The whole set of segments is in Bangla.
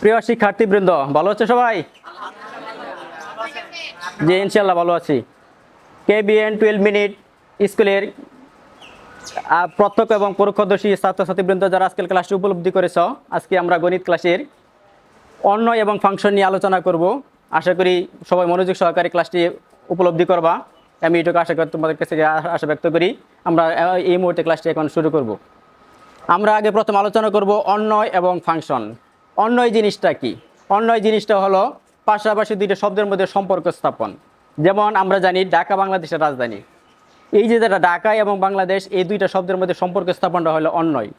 প্রিয় শিক্ষার্থীবৃন্দ, ভালো আছে সবাই? জি ইনশাল্লাহ ভালো আছি। কে বিএন টুয়েলভ মিনিট স্কুলের প্রত্যক্ষ এবং পরোক্ষদর্শী ছাত্রছাত্রীবৃন্দ যারা আজকের ক্লাসটি উপলব্ধি করেছ, আজকে আমরা গণিত ক্লাসের অন্য এবং ফাংশন নিয়ে আলোচনা করব। আশা করি সবাই মনোযোগ সহকারে ক্লাসটি উপলব্ধি করবা। আমি এটুকু আশা করি তোমাদের কাছে আশা ব্যক্ত করি। আমরা এই মুহূর্তে ক্লাসটি এখন শুরু করব। আমরা আগে প্রথম আলোচনা করব অন্যয় এবং ফাংশন। অন্যয় জিনিসটা কি? অন্যয় জিনিসটা হলো পাশাপাশি দুইটা শব্দের মধ্যে সম্পর্ক স্থাপন। যেমন আমরা জানি ঢাকা বাংলাদেশের রাজধানী। এই যে যেটা ঢাকা এবং বাংলাদেশ, এই দুইটা শব্দের মধ্যে সম্পর্ক স্থাপনটা হলো অন্যয়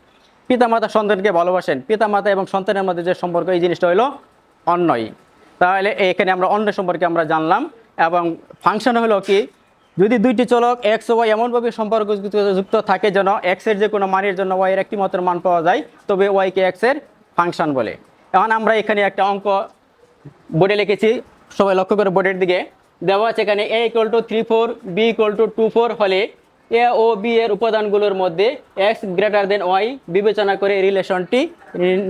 পিতামাতা সন্তানকে ভালোবাসেন। পিতামাতা এবং সন্তানের মধ্যে যে সম্পর্ক, এই জিনিসটা হলো অন্যয় তাহলে এখানে আমরা অন্য সম্পর্কে আমরা জানলাম এবং ফাংশন হলো কি? যদি দুইটি চলক এক্স ও ওয়াই এমনভাবে সম্পর্ক যুক্ত- থাকে যেন এক্সের যে কোনো মানের জন্য ওয়াইয়ের একটি মাত্র মান পাওয়া যায়, তবে ওয়াইকে এক্সের ফাংশন বলে। এখন আমরা এখানে একটা অঙ্ক বোর্ডে লিখেছি। সবাই লক্ষ্য করে বোর্ডের দিকে। দেওয়া আছে এখানে A equal to three four B equal to two four হলে এ ও বি এর উপাদানগুলোর মধ্যে এক্স গ্রেটার দেন ওয়াই বিবেচনা করে রিলেশনটি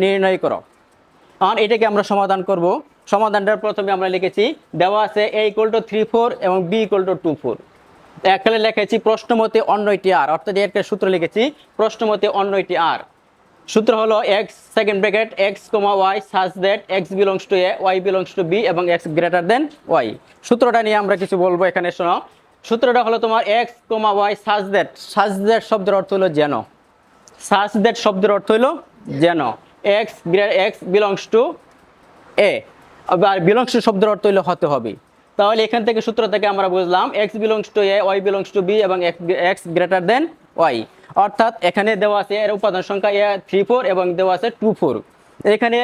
নির্ণয় করো। এখন এটাকে আমরা সমাধান করব। সমাধানটার প্রথমে আমরা লিখেছি, দেওয়া আছে A equal to three four এবং B equal to two four এখানে লিখেছি প্রশ্নমতে অন্যটি আর। অর্থাৎ এর সূত্র লিখেছি, প্রশ্নমতে অন্যটি আর। সূত্র হলো x second bracket x comma y such that x belongs to A y belongs to B এবং এক্স গ্রেটার দেন ওয়াই সূত্রটা নিয়ে আমরা কিছু বলব এখানে, শোনো। সূত্রটা হলো তোমার x comma y such that such that শব্দের অর্থ হলো যেন। সাজ দ্যাট শব্দের অর্থ হলো যেন। X x belongs to A R belongs to শব্দের অর্থ হলো হতে হবে। তাহলে এখান থেকে সূত্র থেকে আমরা বুঝলাম x belongs to A y belongs to B এবং এক্স গ্রেটার দেন ওয়াই অর্থাৎ এখানে দেওয়া আছে এর উপাদান সংখ্যা এ থ্রি ফোর এবং দেওয়া আছে টু ফোর এখানে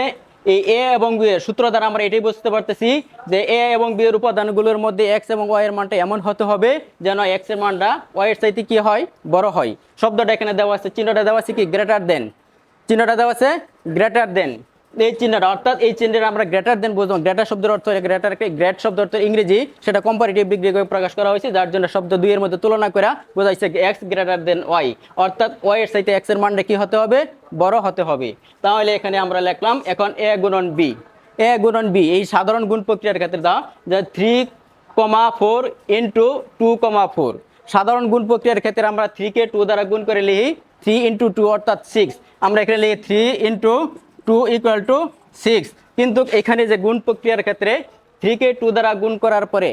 এই এ এবং বি এর সূত্র দ্বারা আমরা এটাই বুঝতে পারতেছি যে এ এবং বি এর উপাদানগুলোর মধ্যে এক্স এবং ওয়াই এর মানটা এমন হতে হবে যেন এক্সের মানটা ওয়াই এর চাইতে কি হয়? বড় হয়। শব্দটা এখানে দেওয়া আছে, চিহ্নটা দেওয়া আছে কি? গ্রেটার দেন চিহ্নটা দেওয়া আছে গ্রেটার দেন এই চিহ্নটা, অর্থাৎ এই চিহ্নটা আমরা গ্রেটার দেন বুঝলাম। গ্রেটার শব্দের অর্থ গ্রেটার একটা গ্রেট শব্দ অর্থ ইংরেজি, সেটা কম্পারেটিভ ডিগ্রি করে প্রকাশ করা হয়েছে, যার জন্য শব্দ দুইয়ের মধ্যে তুলনা করা বোঝাইছে এক্স গ্রেটার দেন ওয়াই অর্থাৎ ওয়াই এর সাথে এক্সের মানটা কি হতে হবে? বড় হতে হবে। তাহলে এখানে আমরা লিখলাম এখন এ গুণন বি এ গুণন বি এই সাধারণ গুণ প্রক্রিয়ার ক্ষেত্রে দাও, যে three comma four into two comma four সাধারণ গুণ প্রক্রিয়ার ক্ষেত্রে আমরা থ্রিকে টু দ্বারা গুণ করে লিখি থ্রি ইন্টু টু অর্থাৎ সিক্স আমরা এখানে লিখি three into two equal to six কিন্তু এখানে যে গুণ প্রক্রিয়ার ক্ষেত্রে থ্রিকে টু দ্বারা গুণ করার পরে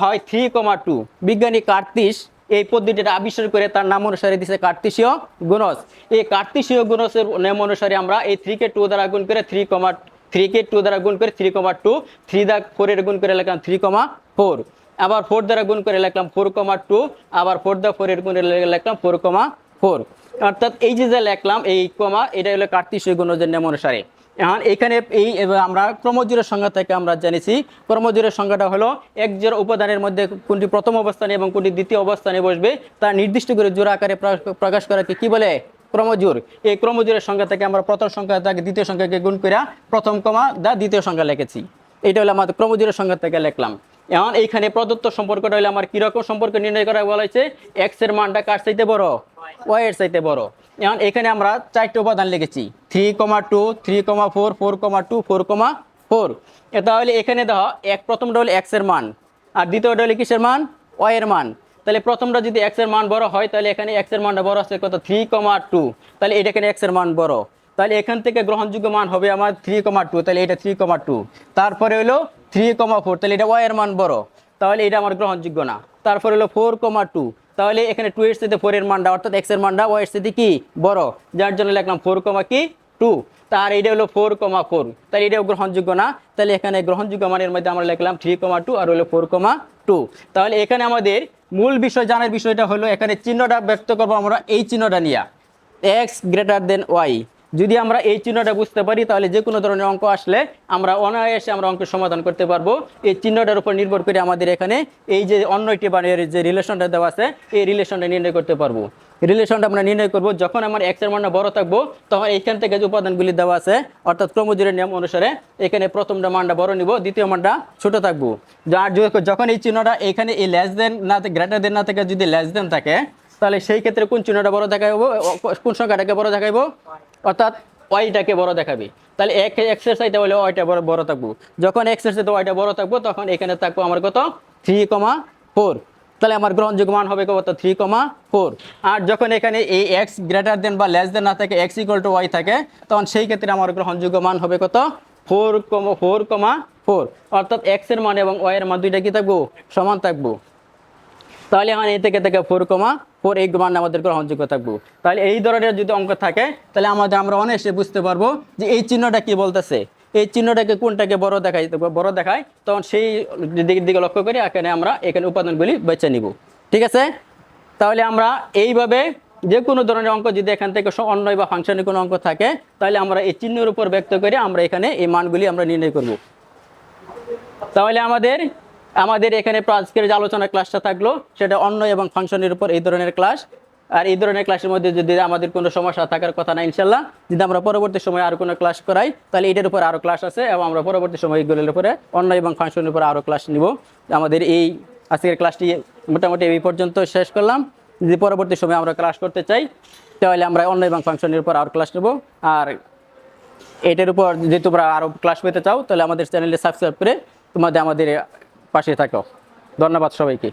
হয় থ্রি কমা টু বিজ্ঞানী কার্তিস এই পদ্ধতিটা আবিষ্কার করে তার নাম অনুসারে দিছে কার্তিসীয় গুণস এই কার্তিসীয় গুণসের নাম অনুসারে আমরা এই থ্রিকে টু দ্বারা গুণ করে থ্রি কমা থ্রিকে টু দ্বারা গুণ করে থ্রি কমা টু থ্রি দা ফোরের গুণ করে লিখলাম থ্রি কমা ফোর আবার ফোর দ্বারা গুণ করে লিখলাম ফোর কমা টু আবার ফোর দা ফোরের গুণ লিখলাম ফোর কমা ফোর অর্থাৎ এই যে যে লিখলাম, এই কমা এটা হলো নিয়ম অনুসারে। এখন এখানে এই আমরা ক্রমজোরের সংখ্যা থেকে আমরা জেনেছি, ক্রমজোরের সংখ্যাটা হলো এক জোড়া উপাদানের মধ্যে কোনটি প্রথম অবস্থানে এবং কোনটি দ্বিতীয় অবস্থানে বসবে, তা নির্দিষ্ট করে জোড়া আকারে প্রা- প্রকাশ করাকে কি বলে? ক্রমজোর। এই ক্রমজোরের সংখ্যা থেকে আমরা প্রথম সংখ্যা থেকে দ্বিতীয় সংখ্যাকে গুণ করে প্রথম কমা দা দ্বিতীয় সংখ্যা লিখেছি। এটা হলো আমাদের ক্রমজোরের সংখ্যা থেকে লিখলাম। এখন এইখানে প্রদত্ত সম্পর্কটা হলো আমার কীরকম সম্পর্ক নির্ণয় করা বলা হয়েছে এক্সের মানটা কার চাইতে বড়? ওয়াই এর চাইতে বড়। এখন এখানে আমরা চারটে উপাদান লিখেছি three comma two three comma four four comma two four comma four তাহলে এখানে দেখো, এক প্রথমটা হলো এক্সের মান, আর দ্বিতীয়টা হলো কিসের মান? ওয়াই এর মান। তাহলে প্রথমটা যদি এক্সের মান বড় হয়, তাহলে এখানে এক্সের মানটা বড় আছে কত? থ্রি কমা টু তাহলে এটা এখানে এক্সের মান বড়। তাহলে এখান থেকে গ্রহণযোগ্য মান হবে আমার থ্রি কমা টু তাহলে এটা থ্রি কমা টু তারপরে হলো থ্রি কমা ফোর তাহলে এটা ওয়াই এর মান বড়। তাহলে এটা আমার গ্রহণযোগ্য না। তারপরে হলো ফোর কমা টু তাহলে এখানে টু এর সাথে ফোর এর মানটা অর্থাৎ এক্সের মানটা ওয়াই এর সাথে কি? বড়। যার জন্য লিখলাম ফোর কমা কি? টু তার এটা হলো ফোর কমা ফোর তাহলে এটাও গ্রহণযোগ্য না। তাহলে এখানে গ্রহণযোগ্য মানের মধ্যে আমরা লিখলাম থ্রি কমা টু আর হলো ফোর কমা টু তাহলে এখানে আমাদের মূল বিষয়, জানার বিষয়টা হলো এখানে চিহ্নটা ব্যক্ত করব আমরা এই চিহ্নটা নিয়ে। এক্স গ্রেটার দেন ওয়াই যদি আমরা এই চিহ্নটা বুঝতে পারি, তাহলে যে কোনো ধরনের অঙ্ক আসলে আমরা অনায়াসে আমরা অঙ্কের সমাধান করতে পারব। এই চিহ্নটার উপর নির্ভর করে আমাদের এখানে এই যে অন্যটি বা এর যে রিলেশনটা দেওয়া আছে, এই রিলেশনটা নির্ণয় করতে পারব। রিলেশনটা আমরা নির্ণয় করব, যখন আমার এক্সের মানটা বড় থাকব, তখন এইখান থেকে যে উপাদানগুলি দেওয়া আছে, অর্থাৎ ক্রমজোরের নিয়ম অনুসারে এখানে প্রথমটা মানটা বড় নিব, দ্বিতীয় মানটা ছোট থাকব। য- যখন এই চিহ্নটা এখানে এই লেস দেন না গ্রেটার দেন না থেকে, যদি লেস দেন থাকে, তাহলে সেই ক্ষেত্রে কোন চিহ্নটা বড় দেখাইবো? কোন সংখ্যাটাকে বড় দেখাইবো? অর্থাৎ ওয়াইটাকে বড় দেখাবে। তাহলে এক এক্সের চাইতে হলে ওয়াইটা বড় বড় থাকব। যখন এক্সের চাইতে ওয়াইটা বড় থাকব, তখন এখানে থাকব আমার কত? Three comma four. তাহলে আমার গ্রহণযোগ্য মান হবে কত? Three comma four. আর যখন এখানে এই এক্স গ্রেটার দেন বা লেস দেন না থাকে এক্স ইকুয়াল টু ওয়াই থাকে, তখন সেই ক্ষেত্রে আমার গ্রহণযোগ্য মান হবে কত? Four comma four comma four. অর্থাৎ এক্সের মান এবং ওয়াই এর মান দুইটা কি থাকব? সমান থাকব। তাহলে এখন এ থেকে থেকে ফোর কমা ফোর এই মান আমাদের গ্রহণযোগ্য থাকব। তাহলে এই ধরনের যদি অঙ্ক থাকে, তাহলে আমাদের আমরা অনেসে বুঝতে পারব যে এই চিহ্নটা কি বলতেছে। এই চিহ্নটাকে কোনটাকে বড় দেখাই বড় দেখায়, তখন সেই দিকের দিকে লক্ষ্য করে এখানে আমরা এখানে উপাদানগুলি বেছে নিব। ঠিক আছে? তাহলে আমরা এইভাবে যে কোনো ধরনের অঙ্ক যদি এখান থেকে স- অন্য বা ফাংশনের কোনো অঙ্ক থাকে, তাহলে আমরা এই চিহ্নের উপর ব্যক্ত করে আমরা এখানে এই মানগুলি আমরা নির্ণয় করব। তাহলে আমাদের আমাদের এখানে আজকের যে আলোচনা ক্লাসটা থাকল, সেটা অন্য এবং ফাংশনের উপর এই ধরনের ক্লাস আর এই ধরনের ক্লাসের মধ্যে যদি আমাদের কোনো সমস্যা থাকার কথা না ইনশাল্লাহ যদি আমরা পরবর্তী সময় আর কোনো ক্লাস করাই, তাহলে এটার উপর আরও ক্লাস আছে এবং আমরা পরবর্তী সময় এইগুলোর উপরে অন্য এবং ফাংশনের উপর আরও ক্লাস নিব। আমাদের এই আজকের ক্লাসটি মোটামুটি এই পর্যন্ত শেষ করলাম। যদি পরবর্তী সময় আমরা ক্লাস করতে চাই, তাহলে আমরা অন্য এবং ফাংশনের উপর আরও ক্লাস নেব। আর এটার উপর যদি তোমরা আরও ক্লাস পেতে চাও, তাহলে আমাদের চ্যানেলে সাবস্ক্রাইব করে তোমাদের আমাদের পাশে থাকো। ধন্যবাদ সবাইকে।